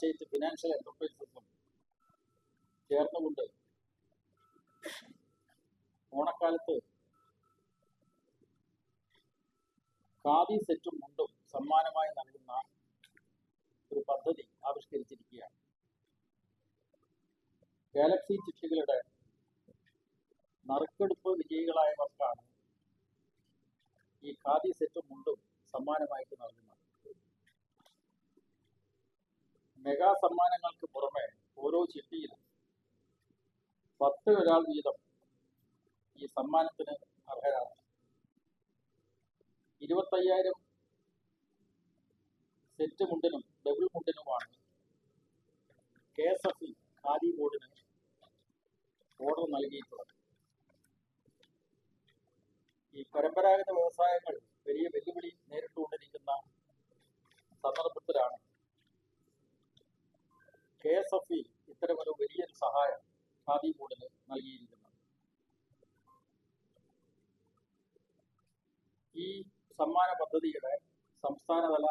State financial എന്റർപ്രൈസസും ചേർന്നുകൊണ്ട് ഓണക്കാലത്ത് ഖാദി സെറ്റും മുണ്ടും സമ്മാനമായി നൽകുന്ന ഒരു പദ്ധതി ആവിഷ്കരിച്ചിരിക്കുകയാണ്. ഗാലക്സി ചിട്ടികളുടെ നറുക്കെടുപ്പ് വിജയികളായവർക്കാണ് ഈ ഖാദി സെറ്റും മുണ്ടും സമ്മാനമായിട്ട് നൽകുന്നത്. മെഗാ സമ്മാനങ്ങൾക്ക് പുറമെ ഓരോ ചിട്ടിയിലും പത്ത് ഒരാൾ വീതം ഈ സമ്മാനത്തിന് അർഹരാണ്. ഇരുപത്തയ്യായിരം സെറ്റ് മുണ്ടിനും double മുണ്ടിനുമാണ് K S F E khadi ബോർഡിന് ഓർഡർ നൽകിയിട്ടുള്ളത്. ഈ പരമ്പരാഗത വ്യവസായങ്ങൾ വലിയ വെല്ലുവിളി നേരിട്ടുകൊണ്ടിരിക്കുന്ന സന്ദർഭത്തിലാണ് കെ എസ് എഫ് ഇ ഇത്തരമൊരു വലിയൊരു സഹായം ഖാദി ബോർഡിന് നൽകിയിരിക്കുന്നത്. ഈ സമ്മാന പദ്ധതിയുടെ സംസ്ഥാനതല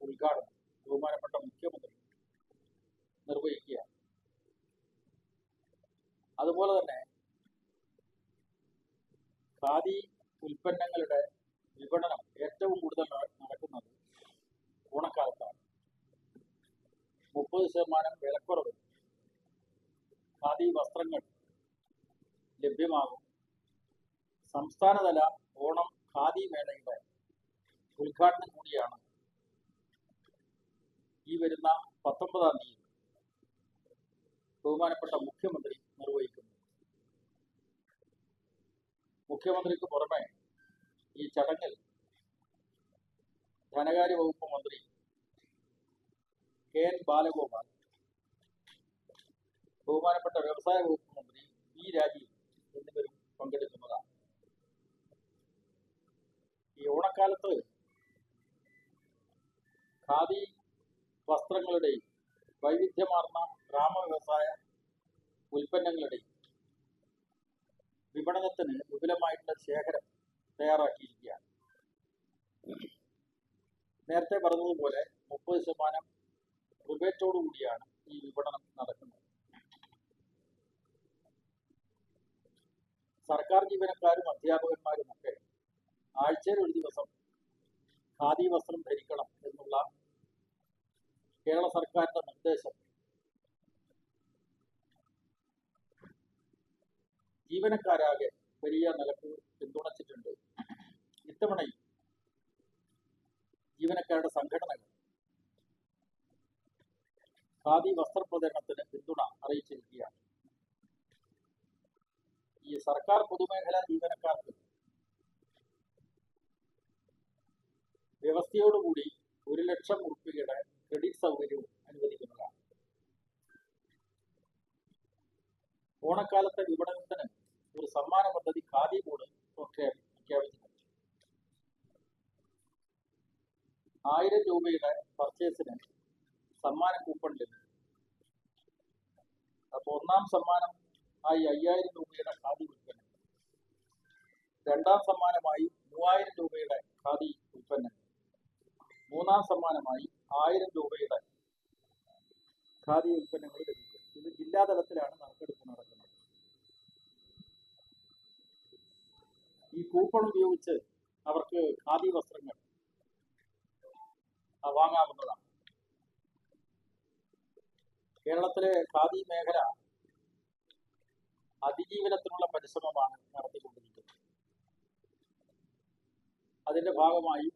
ഉദ്ഘാടനം ബഹുമാനപ്പെട്ട മുഖ്യമന്ത്രി നിർവഹിക്കുക അതുപോലെ തന്നെ ഖാദി ഉൽപ്പന്നങ്ങളുടെ വിപണനം ഏറ്റവും കൂടുതൽ നട- നടക്കുന്നത് ഓണക്കാലത്താണ് മുപ്പത് ശതമാനം വിലക്കുറവ് ഖാദി വസ്ത്രങ്ങൾ ലഭ്യമാകും സംസ്ഥാനതല ഓണം ഖാദി മേളയുടെ ഉദ്ഘാടനം കൂടിയാണ് ഈ വരുന്ന പത്തൊമ്പതാം തീയതി ബഹുമാനപ്പെട്ട മുഖ്യമന്ത്രി നിർവഹിക്കുന്നു മുഖ്യമന്ത്രിക്ക് പുറമെ ഈ ചടങ്ങിൽ ധനകാര്യ വകുപ്പ് മന്ത്രി കെ എൻ ബാലഗോപാൽ ബഹുമാനപ്പെട്ട വ്യവസായ വകുപ്പ് മന്ത്രി വി രാജീവ് എന്നിവരും പങ്കെടുക്കുന്നതാണ്. ഈ ഓണക്കാലത്ത് ഖാദി വസ്ത്രങ്ങളുടെയും വൈവിധ്യമാർന്ന ഗ്രാമ വ്യവസായ ഉൽപ്പന്നങ്ങളുടെയും വിപണനത്തിന് വിപുലമായിട്ടുള്ള ശേഖരം തയ്യാറാക്കിയിരിക്കുകയാണ്. നേരത്തെ പറഞ്ഞതുപോലെ മുപ്പത് ശതമാനം റിബേറ്റോടുകൂടിയാണ് ഈ വിപണനം നടക്കുന്നത്. സർക്കാർ ജീവനക്കാരും അധ്യാപകന്മാരും ഒക്കെ ആഴ്ചയിൽ ഒരു ദിവസം ഖാദി വസ്ത്രം ധരിക്കണം എന്നുള്ള കേരള സർക്കാരിന്റെ നിർദ്ദേശം. ജീവനക്കാരാകെ വലിയ നിലയ്ക്ക് പിന്തുണച്ചിട്ടുണ്ട്. ഇത്തവണയും ജീവനക്കാരുടെ സംഘടനകൾ ഖാദി വസ്ത്രപ്രചരണത്തിന് പിന്തുണ അറിയിച്ചിരിക്കുകയാണ്. ഈ സർക്കാർ പൊതുമേഖലാ ജീവനക്കാർക്ക് വ്യവസ്ഥയോടുകൂടി ഒരു ലക്ഷം ഉറുപ്പികയുടെ ക്രെഡിറ്റ് സൗകര്യവും അനുവദിക്കുന്നതാണ്. ഓണക്കാലത്തെ വിപണനത്തിന് ഒരു സമ്മാന പദ്ധതി ഖാദി ബോർഡ് ഒക്കെ പ്രഖ്യാപിച്ചിട്ടുണ്ട്. ആയിരം രൂപയുടെ പർച്ചേസിന് സമ്മാന കൂപ്പൺ ലഭിക്കും അപ്പോൾ ഒന്നാം സമ്മാനം ആയി അയ്യായിരം രൂപയുടെ ഖാദി ഉൽപ്പന്നം. രണ്ടാം സമ്മാനമായി മൂവായിരം രൂപയുടെ ഖാദി ഉൽപ്പന്നം. മൂന്നാം സമ്മാനമായി ആയിരം രൂപയുടെ ഖാദി ഉൽപ്പന്നങ്ങൾ ലഭിക്കും. ഇത് ജില്ലാ തലത്തിലാണ് നറുക്കെടുപ്പ് നടക്കുന്നത്. ഈ കൂപ്പൺ ഉപയോഗിച്ച് അവർക്ക് ഖാദി വസ്ത്രങ്ങൾ വാങ്ങാവുന്നതാണ്. കേരളത്തിലെ ഖാദി മേഖല അതിജീവനത്തിനുള്ള പരിശ്രമമാണ് നടത്തിക്കൊണ്ടിരിക്കുന്നത്. അതിന്റെ ഭാഗമായി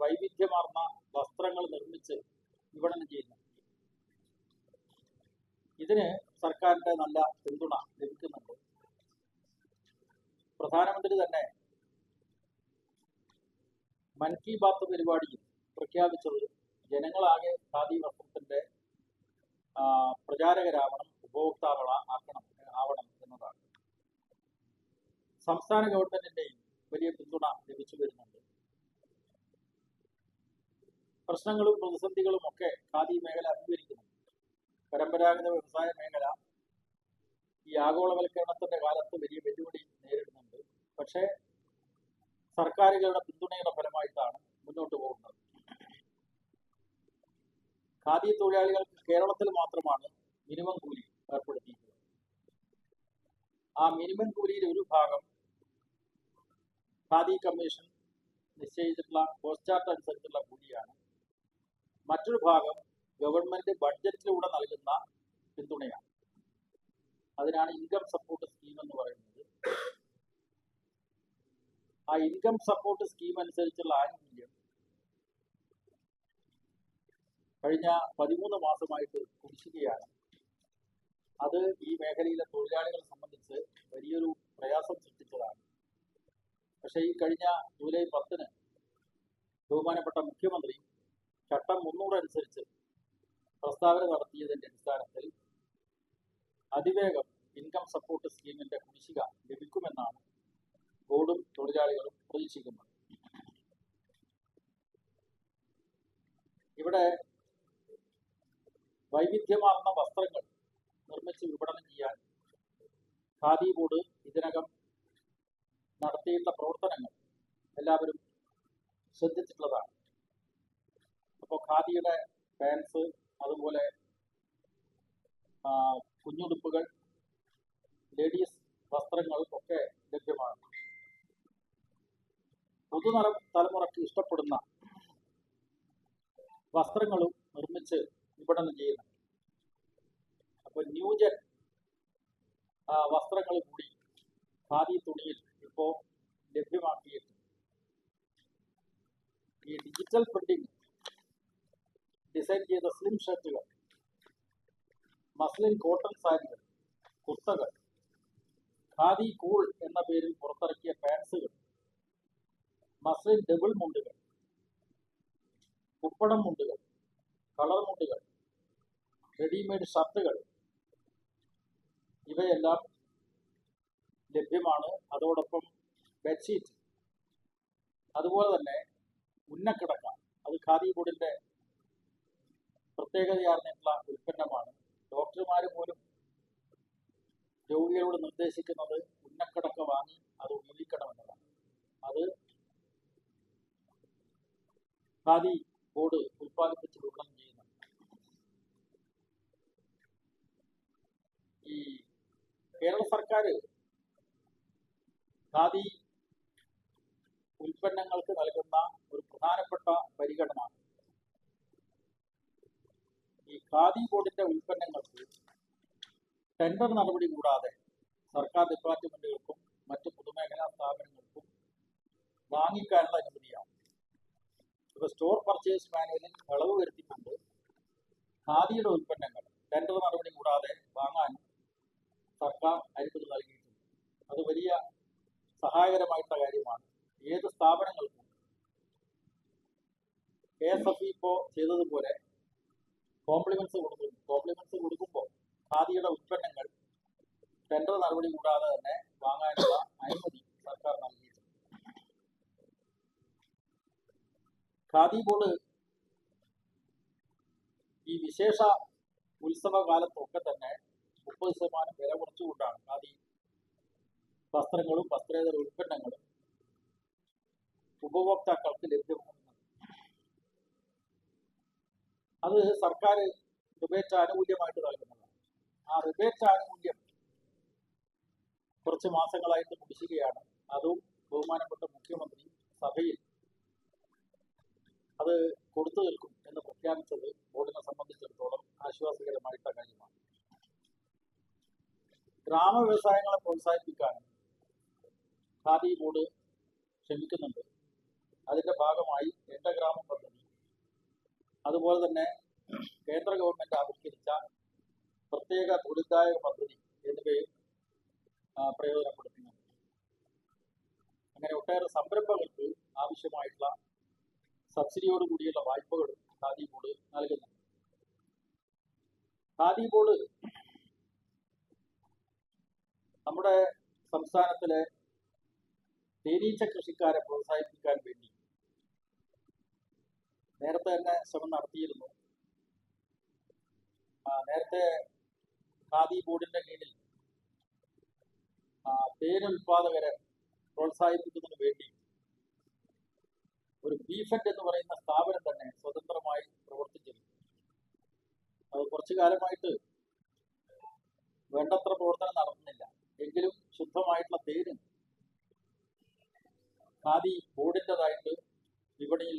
വൈവിധ്യമാർന്ന വസ്ത്രങ്ങൾ നിർമ്മിച്ച് വിപണനം ചെയ്യുന്നു. ഇതിന് സർക്കാരിന്റെ നല്ല പിന്തുണ ലഭിക്കുന്നുണ്ട്. പ്രധാനമന്ത്രി തന്നെ മൻ കി ബാത്ത് പരിപാടിയിൽ പ്രഖ്യാപിച്ചത് ജനങ്ങളാകെ ഖാദി വസ്ത്രത്തിന്റെ പ്രചാരകരാവണം ഉപഭോക്താക്കള ആക്കണം ആവണം എന്നതാണ്. സംസ്ഥാന ഗവൺമെന്റിന്റെയും വലിയ പിന്തുണ ലഭിച്ചു വരുന്നുണ്ട്. പ്രശ്നങ്ങളും പ്രതിസന്ധികളും ഒക്കെ ഖാദി മേഖല അഭിമുഖീകരിക്കുന്നു പരമ്പരാഗത വ്യവസായ മേഖല ഈ ആഗോളവൽക്കരണത്തിന്റെ കാലത്ത് വലിയ വെല്ലുവിളി നേരിടുന്നുണ്ട്. പക്ഷേ സർക്കാരുകളുടെ പിന്തുണയുടെ ഫലമായിട്ടാണ് മുന്നോട്ട് പോകുന്നത്. ഖാദി തൊഴിലാളികൾക്ക് കേരളത്തിൽ മാത്രമാണ് മിനിമം കൂലി ഏർപ്പെടുത്തിയിട്ടുള്ളത് ആ മിനിമം കൂലിയിൽ ഒരു ഭാഗം ഖാദി കമ്മീഷൻ നിശ്ചയിച്ചിട്ടുള്ള കോസ്റ്റ് ചാർട്ട് അനുസരിച്ചുള്ള കൂലിയാണ് മറ്റൊരു ഭാഗം ഗവൺമെന്റ് ബഡ്ജറ്റിലൂടെ നൽകുന്ന പിന്തുണയാണ്. അതിനാണ് ഇൻകം സപ്പോർട്ട് സ്കീം എന്ന് പറയുന്നത്. ആ ഇൻകം സപ്പോർട്ട് സ്കീം അനുസരിച്ചുള്ള ആനുകൂല്യം കഴിഞ്ഞ പതിമൂന്ന് മാസമായിട്ട് കുടിശ്ശികയാണ്. അത് ഈ മേഖലയിലെ തൊഴിലാളികളെ സംബന്ധിച്ച് വലിയൊരു പ്രയാസം സൃഷ്ടിച്ചതാണ്. പക്ഷേ ഈ കഴിഞ്ഞ ജൂലൈ പത്തിന് ബഹുമാനപ്പെട്ട മുഖ്യമന്ത്രി ചട്ടം മുന്നൂറ് അനുസരിച്ച് പ്രസ്താവന നടത്തിയതിന്റെ അടിസ്ഥാനത്തിൽ അതിവേഗം ഇൻകം സപ്പോർട്ട് സ്കീമിന്റെ കുടിശ്ശിക ലഭിക്കുമെന്നാണ് ബോർഡും തൊഴിലാളികളും പ്രതീക്ഷിക്കുന്നത്. ഇവിടെ വൈവിധ്യമാർന്ന വസ്ത്രങ്ങൾ നിർമ്മിച്ച് വിപണനം ചെയ്യാൻ ഖാദി ബോർഡ് ഇതിനകം നടത്തിയിട്ടുള്ള പ്രവർത്തനങ്ങൾ എല്ലാവരും ശ്രദ്ധിച്ചിട്ടുള്ളതാണ്. അപ്പോൾ ഖാദിയുടെ പാൻസ് അതുപോലെ കുഞ്ഞുടുപ്പുകൾ ലേഡീസ് വസ്ത്രങ്ങൾ ഒക്കെ ലഭ്യമാണ്. പുതുതല തലമുറയ്ക്ക് ഇഷ്ടപ്പെടുന്ന വസ്ത്രങ്ങളും നിർമ്മിച്ച് വിപണനം ചെയ്യുന്നു. അപ്പോൾ ന്യൂജൻ വസ്ത്രങ്ങൾ കൂടി ഖാദി തുണിയിൽ ഇപ്പോൾ ലഭ്യമാക്കിയിട്ടുണ്ട്. ഈ ഡിജിറ്റൽ പ്രിന്റിംഗ് ഡിസൈൻ ചെയ്ത സ്ലിം ഷർട്ടുകൾ മസ്ലിൻ കോട്ടൺ സാരികൾ കുർത്തകൾ. ഖാദി കൂൾ എന്ന പേരിൽ പുറത്തിറക്കിയ പാൻസുകൾ മസ്ലിൻ ഡബിൾ മുണ്ടുകൾ. കുപ്പടം മുണ്ടുകൾ. കളർ മുണ്ടുകൾ. റെഡിമെയ്ഡ് ഷർട്ടുകൾ ഇവയെല്ലാം ലഭ്യമാണ്. അതോടൊപ്പം ബെഡ്ഷീറ്റ് അതുപോലെ തന്നെ ഉന്നക്കിടക്ക. അത് ഖാദി ബോർഡിന്റെ പ്രത്യേകതയാർന്നിട്ടുള്ള ഉൽപ്പന്നമാണ്. ഡോക്ടർമാർ പോലും രോഗികളോട് നിർദ്ദേശിക്കുന്നത് ഉന്നക്കടക്ക വാങ്ങി അത് ഉപയോഗിക്കണമെന്നതാണ്. അത് ഖാദി ബോർഡ് ഉൽപ്പാദിപ്പിച്ച് വിപണനം ചെയ്യുന്നുണ്ട്. ഈ കേരള സർക്കാർ ഖാദി ഉൽപ്പന്നങ്ങൾക്ക് നൽകുന്ന ഒരു പ്രധാനപ്പെട്ട പരിഗണന ഈ ഖാദി ബോർഡിന്റെ ഉൽപ്പന്നങ്ങൾക്ക് ടെൻഡർ നടപടി കൂടാതെ സർക്കാർ ഡിപ്പാർട്ട്മെന്റുകൾക്കും മറ്റ് പൊതുമേഖലാ സ്ഥാപനങ്ങൾക്കും വാങ്ങിക്കാനുള്ള അനുമതിയാണ്. ഇപ്പൊ സ്റ്റോർ പർച്ചേസ് മാനുവലിൽ ഇളവ് വരുത്തിക്കൊണ്ട് ഖാദിയുടെ ഉൽപ്പന്നങ്ങൾ ടെൻഡർ നടപടി കൂടാതെ വാങ്ങാൻ സർക്കാർ അനുമതി നൽകിയിട്ടുണ്ട്. അത് വലിയ സഹായകരമായിട്ടുള്ള കാര്യമാണ്. ഏത് സ്ഥാപനങ്ങൾക്കും കെ എസ് എഫ് ഇപ്പോൾ ചെയ്തതുപോലെ കോംപ്ലിമെന്റ്സ് കൊടുക്കുന്നു കോംപ്ലിമെന്റ്സ് കൊടുക്കുമ്പോൾ ഖാദിയുടെ ഉൽപ്പന്നങ്ങൾ ടെൻഡർ നടപടി കൂടാതെ തന്നെ വാങ്ങാനുള്ള അനുമതി സർക്കാർ നൽകിയിട്ടുണ്ട്. ഖാദി ബോർഡ് ഈ വിശേഷ ഉത്സവ കാലത്തൊക്കെ തന്നെ മുപ്പത് ശതമാനം വില കുറച്ചുകൊണ്ടാണ് ഖാദി വസ്ത്രങ്ങളും വസ്ത്രേതര ഉൽപ്പന്നങ്ങളും ഉപഭോക്താക്കൾക്ക് ലഭ്യമാകുന്നത്. അത് സർക്കാർ റിബേറ്റ് ആനുകൂല്യമായിട്ട് നൽകുന്നതാണ്. ആ റിബേറ്റ് ആനുകൂല്യം കുറച്ച് മാസങ്ങളായിട്ട് കുടിശ്ശികയാണ് അതും ബഹുമാനപ്പെട്ട മുഖ്യമന്ത്രി സഭയിൽ അത് കൊടുത്തു നിൽക്കും എന്ന് പ്രഖ്യാപിച്ചത് ബോർഡിനെ സംബന്ധിച്ചിടത്തോളം ആശ്വാസകരമായിട്ടുള്ള കാര്യമാണ്. ഗ്രാമ വ്യവസായങ്ങളെ പ്രോത്സാഹിപ്പിക്കാനും ഖാദി ബോർഡ് ശ്രമിക്കുന്നുണ്ട്. അതിന്റെ ഭാഗമായി എന്റെ ഗ്രാമം പദ്ധതി അതുപോലെ തന്നെ കേന്ദ്ര ഗവൺമെന്റ് ആവിഷ്കരിച്ച പ്രത്യേക തൊഴിൽദായക പദ്ധതി എന്നിവയും പ്രയോജനപ്പെടുത്തുന്നുണ്ട് അങ്ങനെ ഒട്ടേറെ സംരംഭങ്ങൾക്ക് ആവശ്യമായിട്ടുള്ള സബ്സിഡിയോട് കൂടിയുള്ള വായ്പകളും ഖാദി ബോർഡ് നൽകുന്നുണ്ട് ഖാദി ബോർഡ് നമ്മുടെ സംസ്ഥാനത്തിലെ തേനീച്ച കൃഷിക്കാരെ പ്രോത്സാഹിപ്പിക്കാൻ നേരത്തെ തന്നെ ശ്രമം നടത്തിയിരുന്നു. നേരത്തെ ഖാദി ബോർഡിന്റെ കീഴിൽ തേനുൽപാദകരെ പ്രോത്സാഹിപ്പിക്കുന്നതിന് വേണ്ടി ഒരു ബീഫറ്റ് എന്ന് പറയുന്ന സ്ഥാപനം തന്നെ സ്വതന്ത്രമായി പ്രവർത്തിച്ചിരുന്നു. അത് കുറച്ചു കാലമായിട്ട് വേണ്ടത്ര പ്രവർത്തനം നടത്തുന്നില്ല എങ്കിലും ശുദ്ധമായിട്ടുള്ള തേന് ഖാദി ബോർഡിന്റെതായിട്ട് വിപണിയിൽ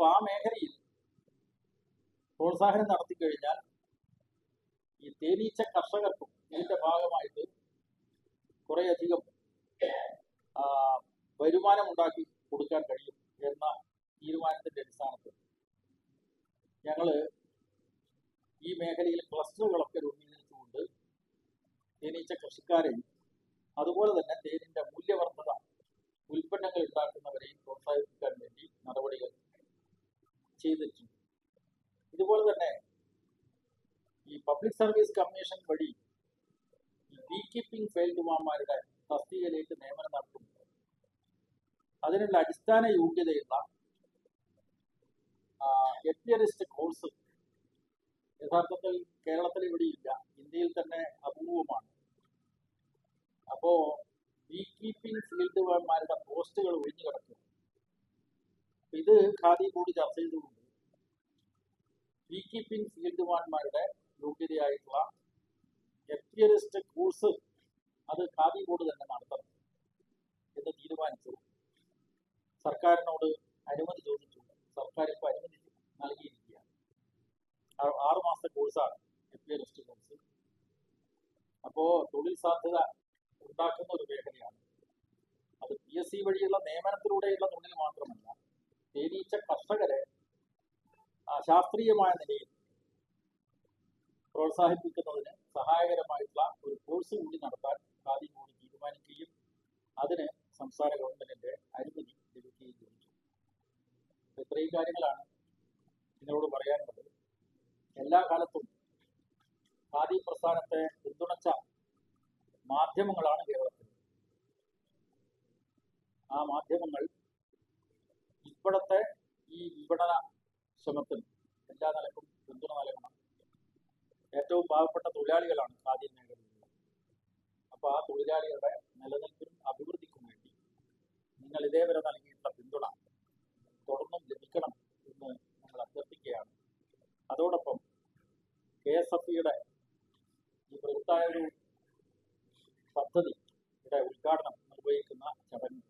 അപ്പൊ ആ മേഖലയിൽ പ്രോത്സാഹനം നടത്തി കഴിഞ്ഞാൽ ഈ തേനീച്ച കർഷകർക്കും ഇതിന്റെ ഭാഗമായിട്ട് കുറേയധികം ആ, വരുമാനം ഉണ്ടാക്കി കൊടുക്കാൻ കഴിയും എന്ന തീരുമാനത്തിന്റെ അടിസ്ഥാനത്തിൽ ഞങ്ങൾ ഈ മേഖലയിൽ ക്ലസ്റ്ററുകളൊക്കെ രൂപീകരിച്ചുകൊണ്ട് തേനീച്ച കൃഷിക്കാരെയും അതുപോലെ തന്നെ തേനിന്റെ മൂല്യവർദ്ധത ഉൽപ്പന്നങ്ങൾ ഉണ്ടാക്കുന്നവരെയും പ്രോത്സാഹിപ്പിക്കാൻ ചെയ്തിട്ടുണ്ട് ഇതുപോലെ തന്നെ ഈ പബ്ലിക് സർവീസ് കമ്മീഷൻ വഴി ബീ കീപ്പിംഗ് ഫെയിൽഡുമാരുടെ തസ്തികയിലേക്ക് നിയമനം നടത്തുന്നുണ്ട് അതിനുള്ള അടിസ്ഥാന യോഗ്യതയുള്ള എപ്പിയറിസ്റ്റ് കോഴ്സ് യഥാർത്ഥത്തിൽ കേരളത്തിൽ ഇവിടെയില്ല. ഇന്ത്യയിൽ തന്നെ അപൂർവമാണ്. അപ്പോ ബീ കീപ്പിംഗ് ഫീൽഡ് ഫീൽഡുമാരുടെ പോസ്റ്റുകൾ ഒഴിഞ്ഞു കിടക്കും ഇത് ഖാദി കൂടി ചർച്ച ചെയ്തുകൊണ്ട് ബീ കീപ്പിംഗ് ഫീൽഡുമാന്മാരുടെ യോഗ്യതയായിട്ടുള്ള എപ്പിയറിസ്റ്റ് കോഴ്സ് അത് ഖാദി ബോർഡ് തന്നെ നടത്തണം എന്ന് തീരുമാനിച്ചു. സർക്കാരിനോട് അനുമതി ചോദിച്ചു. സർക്കാർ ഇപ്പോൾ അനുമതി നൽകിയിരിക്കുകയാണ്. ആറ് മാസത്തെ കോഴ്സാണ് എപ്പിയറിസ്റ്റ് കോഴ്സ്. അപ്പോൾ തൊഴിൽ സാധ്യത ഉണ്ടാക്കുന്ന ഒരു മേഖലയാണ്. അത് പി എസ് സി വഴിയുള്ള നിയമനത്തിലൂടെയുള്ള തൊഴിൽ മാത്രമല്ല തേനീച്ച കർഷകരെ ശാസ്ത്രീയമായ നിലയിൽ പ്രോത്സാഹിപ്പിക്കുന്നതിന് സഹായകരമായിട്ടുള്ള ഒരു കോഴ്സ് കൂടി നടത്താൻ ഖാദി ബോർഡ് തീരുമാനിക്കുകയും അതിന് സംസ്ഥാന ഗവൺമെന്റിന്റെ അനുമതി ലഭിക്കുകയും ചെയ്തു. ഇത്രയും കാര്യങ്ങളാണ് നിങ്ങളോട് പറയാനുള്ളത്. എല്ലാ കാലത്തും ഖാദി പ്രസ്ഥാനത്തെ പിന്തുണച്ച മാധ്യമങ്ങളാണ് കേരളത്തിൽ. ആ മാധ്യമങ്ങൾ ഇപ്പോഴത്തെ ഈ വിപണന ശ്രമത്തിന് എല്ലാ നിലക്കും പിന്തുണ നൽകണം. ഏറ്റവും പാവപ്പെട്ട തൊഴിലാളികളാണ് ഖാദി മേഖലയിലുള്ളത് അപ്പൊ ആ തൊഴിലാളികളുടെ നിലനിൽപ്പിനും അഭിവൃദ്ധിക്കും വേണ്ടി നിങ്ങൾ ഇതേവരെ നൽകിയിട്ടുള്ള പിന്തുണ തുടർന്നും ലഭിക്കണം എന്ന് ഞങ്ങൾ അഭ്യർത്ഥിക്കുകയാണ്. അതോടൊപ്പം കെ എസ് എഫ് ഇയുടെ ഈ ബൃഹത്തായ ഒരു പദ്ധതിയുടെ ഉദ്ഘാടനം നിർവഹിക്കുന്ന ചടങ്ങ്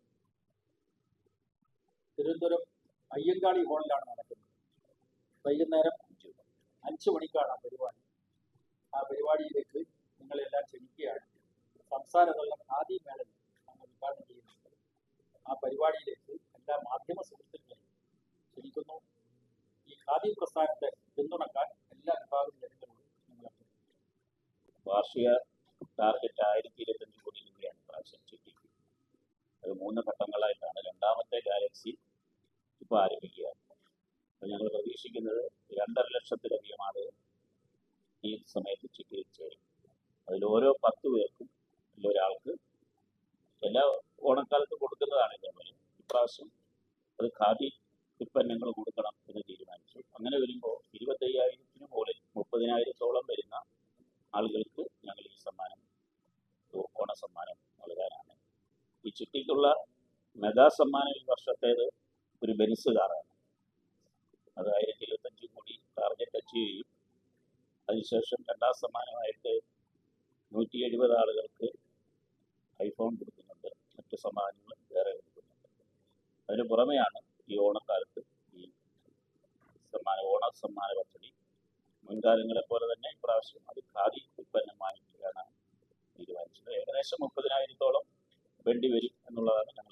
തിരുവനന്തപുരം അയ്യങ്കാളി ഹാളിലാണ് നടക്കുന്നത്. വൈകുന്നേരം അഞ്ചു മണിക്കാണ് ആ പരിപാടി. ആ പരിപാടിയിലേക്ക് നിങ്ങളെല്ലാം ക്ഷണിക്കുകയാണ്. സംസ്ഥാനത്തുള്ള ഖാദി മേളയിൽ നമ്മൾ ഉദ്ഘാടനം ചെയ്യുന്നുണ്ട് ആ പരിപാടിയിലേക്ക് എല്ലാ മാധ്യമ സുഹൃത്തുക്കളെയും ക്ഷണിക്കുന്നു. ഈ ഖാദി പ്രസ്ഥാനത്തെ പിന്തുണക്കാൻ എല്ലാ വിഭാഗം ജനങ്ങളോടും നിങ്ങൾ വാർഷിക ടാർഗറ്റ് ആയിരത്തി ഇരുപത്തഞ്ച് കോടി രൂപയാണ് പ്രാവശ്യം ചുറ്റിക്ക് അത് മൂന്ന് ഘട്ടങ്ങളായിട്ടാണ്. രണ്ടാമത്തെ ഗാലക്സി ഇപ്പോൾ ആരംഭിക്കുകയാണ്. ഞങ്ങൾ പ്രതീക്ഷിക്കുന്നത് രണ്ടര ലക്ഷത്തിലധികം ആളുകൾ ഈ സമയത്ത് ചികിത്സ. അതിൽ ഓരോ പത്ത് പേർക്കും ഒരാൾക്ക് എല്ലാ ഓണക്കാലത്ത് കൊടുക്കുന്നതാണ് ഇതേപോലെ ഇപ്രാവശ്യം അത് ഖാദി ഉൽപ്പന്നങ്ങൾ കൊടുക്കണം എന്ന് തീരുമാനിച്ചു. അങ്ങനെ വരുമ്പോൾ ഇരുപത്തയ്യായിരത്തിന് മുകളിൽ മുപ്പതിനായിരത്തോളം വരുന്ന ആളുകൾക്ക് ഞങ്ങൾ ഈ സമ്മാനം ഓണ സമ്മാനം നൽകാനാണ്. ഈ ചിട്ടിക്കുള്ള മെഗാ സമ്മാനം ഈ വർഷത്തേത് ഒരു ബെനിസ് കാറാണ്. അത് ആയിരത്തി ഇരുപത്തഞ്ച് കോടി ടാർഗറ്റ് അച്ചീവ് ചെയ്യും. അതിനുശേഷം രണ്ടാം സമ്മാനമായിട്ട് നൂറ്റി എഴുപത് ആളുകൾക്ക് ഐഫോൺ കൊടുക്കുന്നുണ്ട്. മറ്റ് സമ്മാനങ്ങൾ വേറെ കൊടുക്കുന്നുണ്ട്. അതിന് പുറമെയാണ് ഈ ഓണക്കാലത്ത് ഈ സമ്മാന ഓണ സമ്മാന പദ്ധതി. മുൻകാലങ്ങളെ പോലെ തന്നെ ഇപ്രാവശ്യം അത് ഖാദി ഉൽപ്പന്നം വാങ്ങിക്കുകയാണ് തീരുമാനിച്ചത്. ഏകദേശം മുപ്പതിനായിരത്തോളം വേണ്ടി വരും എന്നുള്ളതാണ് ഞങ്ങൾ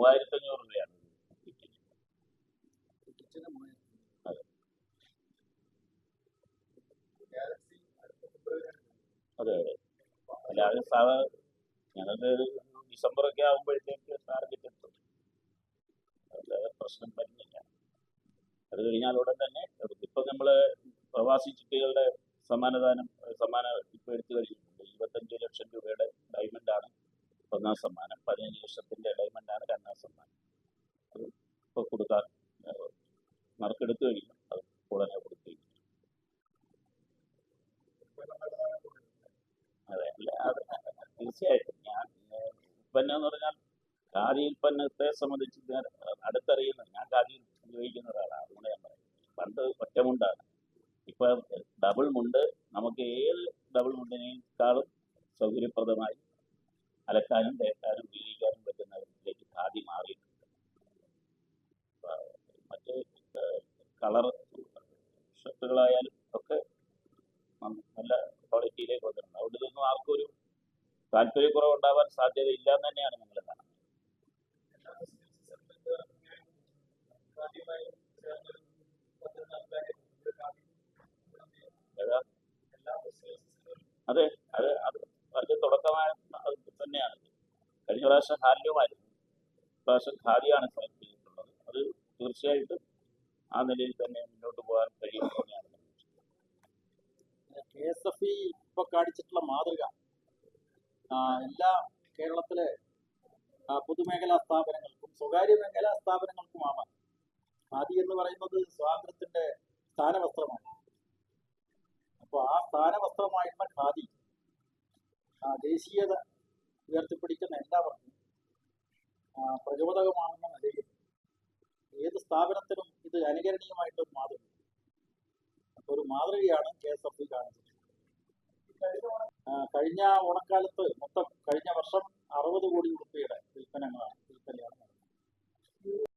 മൂവായിരത്തി അഞ്ഞൂറ് രൂപയാണ്. അതെ. അതെ. അല്ല അല്ലാതെ സാധാ ഞങ്ങൾക്ക് ഡിസംബർ ഒക്കെ ആകുമ്പോഴത്തേക്ക് ടാർഗറ്റ് എത്തും. അല്ലാതെ പ്രശ്നം വരുന്നില്ല. അത് കഴിഞ്ഞാൽ ഉടൻ തന്നെ ഇപ്പം നമ്മൾ പ്രവാസി ചിട്ടികളുടെ സമ്മാനദാനം സമ്മാനം സമ്മാന ഇപ്പം എടുത്തു കഴിഞ്ഞിട്ടുണ്ട്. ഇരുപത്തഞ്ച് ലക്ഷം രൂപയുടെ ഡയമണ്ട് ആണ്. ഒന്നാം സമ്മാനം. പതിനഞ്ച് ലക്ഷത്തിന്റെ ഡയമണ്ട് ആണ് രണ്ടാം സമ്മാനം. അത് ഇപ്പോൾ കൊടുക്കാൻ മറക്കെടുത്തു കഴിഞ്ഞു അത് ഉടനെ കൊടുത്തു അതെ അല്ല അത് തീർച്ചയായിട്ടും. ഞാൻ ഉൽപ്പന്നം എന്ന് പറഞ്ഞാൽ ഖാദി ഉൽപ്പന്നത്തെ സംബന്ധിച്ച് ഞാൻ അടുത്തറിയുന്ന ഞാൻ ഖാദി ഉപയോഗിക്കുന്ന ഒരാളാണ് അതുകൊണ്ട് ഞാൻ പറയാം പണ്ട് ഒറ്റമുണ്ടാണ് ഇപ്പൊ ഡബിൾ മുണ്ട് നമുക്ക് ഏത് ഡബിൾ മുണ്ടിനേക്കാളും സൗകര്യപ്രദമായി അലക്കാനും തേക്കാനും ഉപയോഗിക്കാനും പറ്റുന്ന വിധത്തിലേക്ക് ഖാദി മാറിയിട്ടുണ്ട് അപ്പൊ മറ്റ് കളർ ഷർട്ടുകളായാലും ഒക്കെ നം- നല്ല ക്വാളിറ്റിയിലേക്ക് വന്നിട്ടുണ്ട് അതുകൊണ്ട് ഇതൊന്നും ആർക്കും ഒരു താല്പര്യക്കുറവുണ്ടാവാൻ സാധ്യതയില്ല എന്ന് തന്നെയാണ് നമ്മൾ കാണുന്നത്? അതെ അത് അത് അതിന്റെ തുടക്കമായ തന്നെയാണ് കഴിഞ്ഞ പ്രാവശ്യം ഹാല്യമായിരുന്നു പ്രാവശ്യം ഖാദിയാണ് സെലക്ട് ചെയ്തിട്ടുള്ളത് അത് തീർച്ചയായിട്ടും ആ നിലയിൽ തന്നെ മുന്നോട്ട് പോകാൻ കഴിയുമെന്ന് തന്നെയാണ്. കെ എസ് എഫ് ഇപ്പൊ കാണിച്ചിട്ടുള്ള മാതൃക എല്ലാ കേരളത്തിലെ പൊതുമേഖലാ സ്ഥാപനങ്ങൾക്കും സ്വകാര്യ മേഖലാ സ്ഥാപനങ്ങൾക്കുമാണ്. ഖാദി എന്ന് പറയുന്നത് സ്വാതന്ത്ര്യത്തിന്റെ സ്ഥാനവസ്ത്രമാണ്. അപ്പോൾ ആ സ്ഥാനവസ്ത്രമായിട്ടുള്ള ഖാദി. ആ, ദേശീയത ഉയർത്തിപ്പിടിക്കുന്ന എല്ലാവർക്കും പ്രചോദകമാണെന്ന നിലയിൽ ഏത് സ്ഥാപനത്തിനും ഇത് അനുകരണീയമായിട്ടൊരു മാതൃക അപ്പോൾ ഒരു മാതൃകയാണ് കെ എസ് എഫ് സി കാണിച്ചത് ആ, കഴിഞ്ഞ ഓണക്കാലത്ത് മൊത്തം കഴിഞ്ഞ വർഷം അറുപത് കോടി രൂപയുടെ വിൽപ്പനകളാണ് വിൽപ്പനയാണ് നടന്നത്.